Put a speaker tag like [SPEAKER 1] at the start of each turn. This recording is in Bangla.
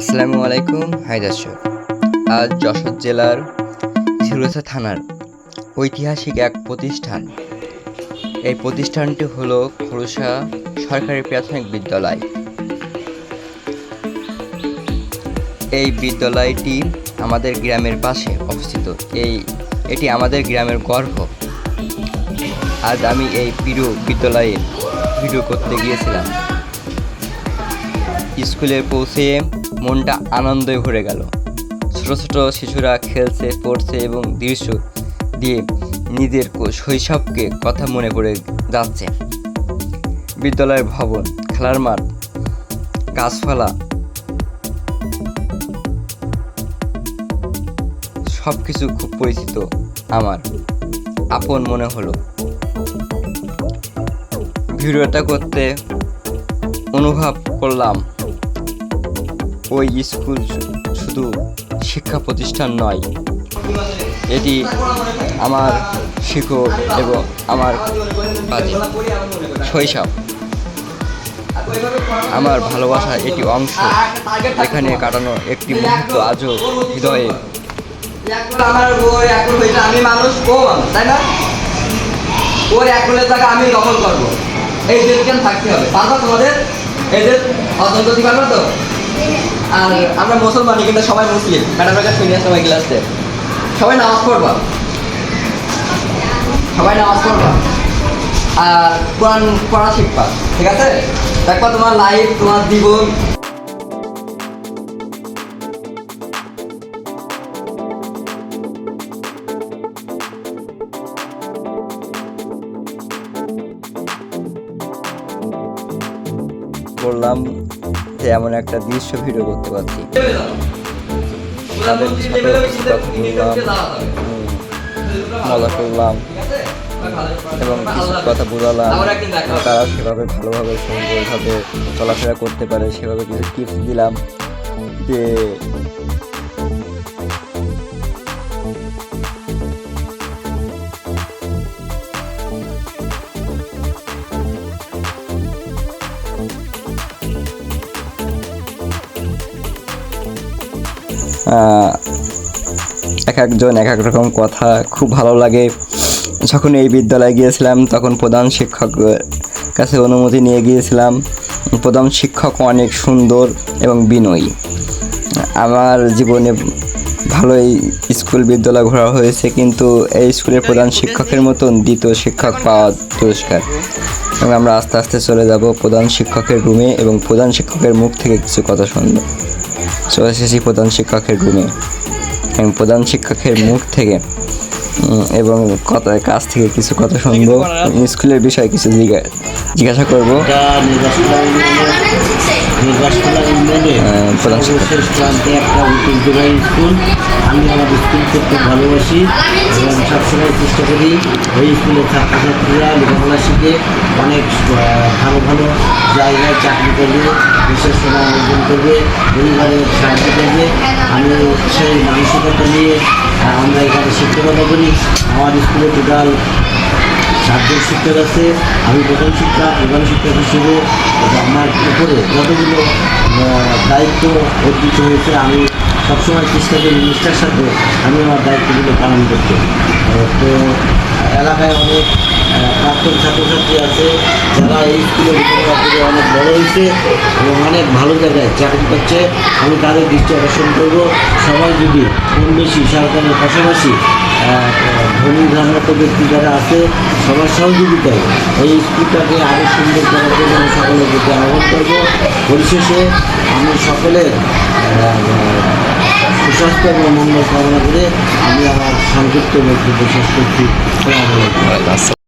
[SPEAKER 1] আসসালামু আলাইকুম দর্শক আজ যশোর জেলার ঝিরুসা থানার ঐতিহাসিক এক প্রতিষ্ঠান। এই প্রতিষ্ঠানটি হলো খরুসা সরকারি প্রাথমিক বিদ্যালয়। এই বিদ্যালয়টি আমাদের গ্রামের পাশে অবস্থিত। এই, এটি আমাদের গ্রামের গর্ব আজ আমি এই প্রিয় বিদ্যালয়ে ভিডিও করতে গিয়েছিলাম। স্কুলে পৌঁছে মনটা আনন্দে ভরে গেল। ছোট ছোট শিশুরা খেলছে, পড়ছে এবং দৃশ্য দিয়ে নিজের শৈশবকে কথা মনে পড়ে যাচ্ছে। বিদ্যালয়ের ভবন, খেলার মাঠ, গাছপালা সব কিছু খুব পরিচিত আমার। আপন মনে হলো। ভিডিওটা করতে অনুভব করলাম। ওই স্কুল শুধু শিক্ষা প্রতিষ্ঠান নয়, এটি আমার শিক্ষক এবং আমার শৈশব। আমার ভালোবাসা এটি অংশ এখানে কাটানো একটি মুহূর্ত আজও হৃদয়ে।
[SPEAKER 2] আমি মানুষ ও তাই না ওর একুলের টাকা আমি দখল করব। এই দেশজ্ঞান থাকতে হবে। পারবা তোমাদের এদের অত্যন্ত দিতে পারবা তো আর আমরা মুসলমানই কিন্তু সবাই মুসলিম। ম্যাডামের কাছে শুনে সবাই ক্লাসে সবাই নামাজ পড়বা। সবাই নামাজ পড়বা। আর কোরআন পড়া শিখবা, ঠিক আছে? দেখবা তোমার লাইফ তোমার জীবন।
[SPEAKER 1] করলাম যে এমন একটা দৃশ্য ভিডিও করতে পারছি। তাদের সাথে মজা করলাম। এবং কিছু কথা বোঝালাম। তারা সেভাবে ভালোভাবে সুন্দরভাবে চলাফেরা করতে পারে সেভাবে কিছু টিপস দিলাম যে এক একজন এক এক রকম কথা খুব ভালো লাগে। যখন এই বিদ্যালয়ে গিয়েছিলাম, তখন প্রধান শিক্ষক কাছে অনুমতি নিয়ে গিয়েছিলাম। প্রধান শিক্ষক অনেক সুন্দর এবং বিনয়ী। আমার জীবনে ভালোই স্কুল বিদ্যালয় ঘোরা হয়েছে, কিন্তু এই স্কুলের প্রধান শিক্ষকের মতন দ্বিতীয় শিক্ষক পাওয়া পুরস্কার এবং আমরা আস্তে আস্তে চলে যাব প্রধান শিক্ষকের রুমে এবং প্রধান শিক্ষকের মুখ থেকে কিছু কথা শুনব। চলে এসেছি প্রধান শিক্ষকের রুমে এবং প্রধান শিক্ষকের মুখ থেকে এবং কথা কাছ থেকে কিছু কথা শুনব স্কুলের বিষয়ে কিছু জিজ্ঞা- জিজ্ঞাসা করব প্রধান শিক্ষক।
[SPEAKER 3] আমি আমার স্কুলকে খুব ভালোবাসি এবং সবসময় চেষ্টা করি ওই স্কুলের ছাত্রছাত্রীরা লেখাপড়া শিখে অনেক ভালো ভালো জায়গায় চাকরি করবে, বিশেষ সুনাম অর্জন করবে পরিবারের সাহায্য করবে। আমি সেই মানসিকতা নিয়ে আমরা এখানে শিক্ষকতা করি। আমার স্কুলে টোটাল সাতজন শিক্ষক আছে। আমি প্রধান শিক্ষক প্রধান শিক্ষক হিসেবে আমার উপরে যতগুলো দায়িত্ব অর্জিত হয়েছে, আমি সবসময় চেষ্টা করি নিষ্ঠার সাথে আমি আমার দায়িত্বগুলো পালন করতে। তো এলাকায় অনেক প্রাক্তন ছাত্রছাত্রী আছে যারা এই স্কুলে লেখাপড়া করে অনেক বড় হয়েছে এবং অনেক ভালো জায়গায় চাকরি করছে আমি তাদের দৃষ্টি আকর্ষণ করব। সবাই যদি কম বেশি সরকারের পাশাপাশি ধনী ধর্মত ব্যক্তি যারা আছে, সবার সহযোগিতায় এই স্কুলটাকে আরও সুন্দর করার জন্য আমি সকলের প্রতি আহ্বান করব। পরিশেষে আমি সকলের সুস্বাস্থ্য এবং মঙ্গল কামনা করে আমি আমার সংক্ষিপ্ত বক্তব্য শেষ করছি।